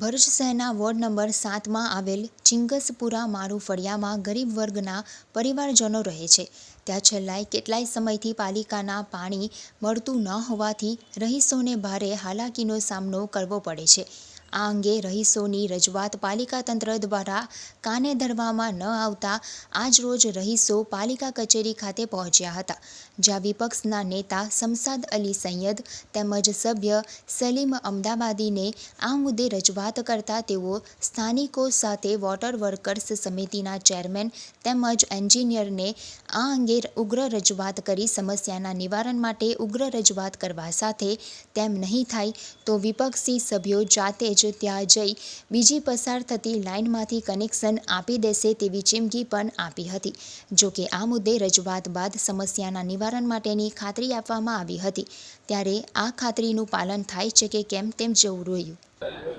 ભરૂચ શહેરના ward number સાતમાં આવેલ ચિંગસપુરા મારુ ફળિયામાં ગરીબ વર્ગના પરિવારજનો રહે છે. ત્યાં છેલ્લાય કેટલાય સમયથી પાલિકાના પાણી મળતું ન હોવાથી રહીશોને ભારે હાલાકીનો સામનો કરવો પડે છે. આ અંગે રહીશોની રજૂઆત પાલિકા તંત્ર દ્વારા કાને ધરવામાં ન આવતા આજરોજ રહીશો પાલિકા કચેરી ખાતે પહોંચ્યા હતા, જ્યાં વિપક્ષના નેતા શમસાદ અલી સૈયદ તેમજ સભ્ય સલીમ અમદાવાદીને આ મુદ્દે રજૂઆત કરતા તેઓ સ્થાનિકો સાથે વોટર વર્કર્સ સમિતિના ચેરમેન તેમજ એન્જિનિયરને આ અંગે ઉગ્ર રજૂઆત કરી સમસ્યાના નિવારણ માટે ઉગ્ર રજૂઆત કરવા સાથે તેમ નહીં થાય તો વિપક્ષી સભ્યો જાતે જ ત્યાં જઈ. બીજી પસાર થતી લાઇનમાંથી કનેક્શન આપી દેશે તેવી ચીમકી પણ આપી હતી. જોકે આ મુદ્દે રજૂઆત બાદ સમસ્યાના નિવારણ માટેની ખાતરી આપવામાં આવી હતી. ત્યારે આ ખાતરીનું પાલન થાય છે કે કેમ તેમ જવું રહ્યું.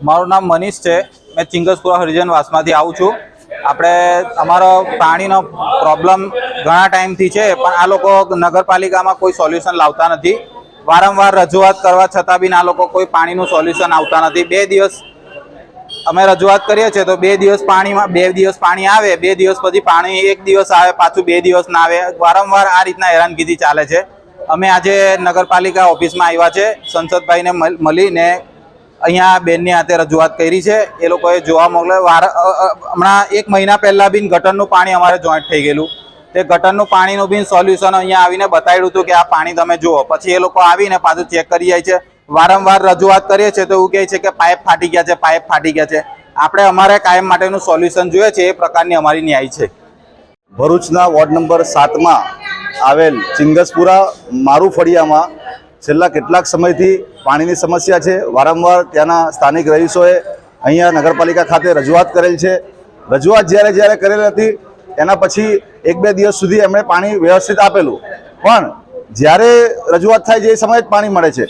મારું નામ મનીષ છે. મેં ચિંગસપુરા હરિજન વાસમાંથી આવું છું. આપણે અમારો પાણીનો પ્રોબ્લેમ ઘણા ટાઈમથી છે, પણ આ લોકો નગરપાલિકામાં કોઈ સોલ્યુશન લાવતા નથી. વારંવાર રજૂઆત કરવા છતાં બી આ લોકો કોઈ પાણીનું સોલ્યુશન આવતા નથી. બે દિવસ અમે રજૂઆત કરીએ છીએ તો બે દિવસ પાણીમાં, બે દિવસ પાણી આવે, બે દિવસ પછી પાણી એક દિવસ આવે, પાછું બે દિવસ ના આવે. વારંવાર આ રીતના હેરાનગીરી ચાલે છે. અમે આજે નગરપાલિકા ઓફિસમાં આવ્યા છે. સંસદભાઈને મળીને અહીંયા બેનની હાથે રજૂઆત કરી છે. એ લોકોએ જોવા મોકલે, વાર હમણાં એક મહિના પહેલાં બી ગટરનું પાણી અમારે જોઈન્ટ થઈ ગયેલું. તે ગટરનું પાણીનું બી સોલ્યુશન અહીંયા આવીને બતાવ્યું હતું કે આ પાણી તમે જુઓ. પછી એ લોકો આવીને પાછું ચેક કરી જાય છે. વારંવાર રજૂઆત કરીએ છીએ તો એવું કહે છે કે પાઇપ ફાટી ગયા છે પાઇપ ફાટી ગયા છે. આપણે અમારે કાયમ માટેનું સોલ્યુશન જોઈએ છે, એ પ્રકારની અમારી ન્યાય છે. ભરૂચના વોર્ડ નંબર સાતમાં આવેલ ચિંગસપુરા મારું ફળિયામાં છેલ્લા કેટલાક સમયથી પાણીની સમસ્યા છે. વારંવાર ત્યાંના સ્થાનિક રહીશોએ અહીંયા નગરપાલિકા ખાતે રજૂઆત કરેલ છે. રજૂઆત જ્યારે જ્યારે કરેલ હતી એના પછી એક બે દિવસ સુધી એમણે પાણી વ્યવસ્થિત આપેલું. પણ જ્યારે રજૂઆત થાય છે એ સમયે જ પાણી મળે છે.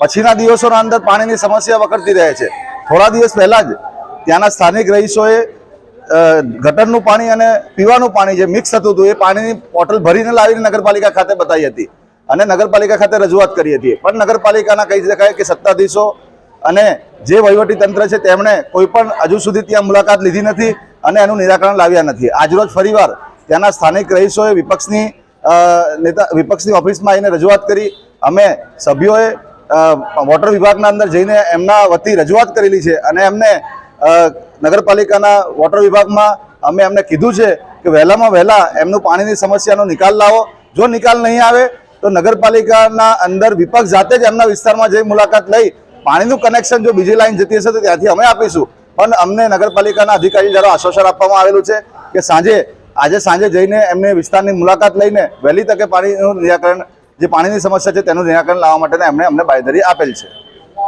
પછીના દિવસોના અંદર પાણીની સમસ્યા વકરતી રહે છે. થોડા દિવસ પહેલાં જ ત્યાંના સ્થાનિક રહીશોએ ગટરનું પાણી અને પીવાનું પાણી જે મિક્સ થતું હતું એ પાણીની બોટલ ભરીને લાવીને નગરપાલિકા ખાતે બતાવી હતી. અને નગરપાલિકા ખાતે રજૂઆત કરી હતી. પણ નગરપાલિકાના કહી શકાય કે સત્તાધીશો અને જે વહીવટી તંત્ર છે તેમણે કોઈ પણ હજુ સુધી ત્યાં મુલાકાત લીધી નથી. અને એનું નિરાકરણ લાવ્યા નથી. આજરોજ ફરીવાર ત્યાંના સ્થાનિક રહીશોએ વિપક્ષની નેતા, વિપક્ષની ઓફિસમાં આવીને રજૂઆત કરી. અમે સભ્યોએ વોટર વિભાગના અંદર જઈને એમના વતી રજૂઆત કરેલી છે અને એમને નગરપાલિકાના વોટર વિભાગમાં અમે એમને કીધું છે કે વહેલામાં વહેલા એમનું પાણીની સમસ્યાનો નિકાલ લાવો. જો નિકાલ નહીં આવે, તો નગરપાલિકાના અંદર વિપક્ષ જાતે જ એમના વિસ્તારમાં જઈ મુલાકાત લઈ પાણીનું કનેક્શન જો બીજી લાઈન જતી હશે તો ત્યાંથી અમે આપીશું. પણ અમને નગરપાલિકાના અધિકારી દ્વારા આશ્વાસન આપવામાં આવેલું છે કે સાંજે, આજે સાંજે જઈને એમને વિસ્તારની મુલાકાત લઈને વહેલી તકે પાણીનું નિરાકરણ, જે પાણીની સમસ્યા છે તેનું નિરાકરણ લાવવા માટેના એમણે અમને બાંયધરી આપેલ છે.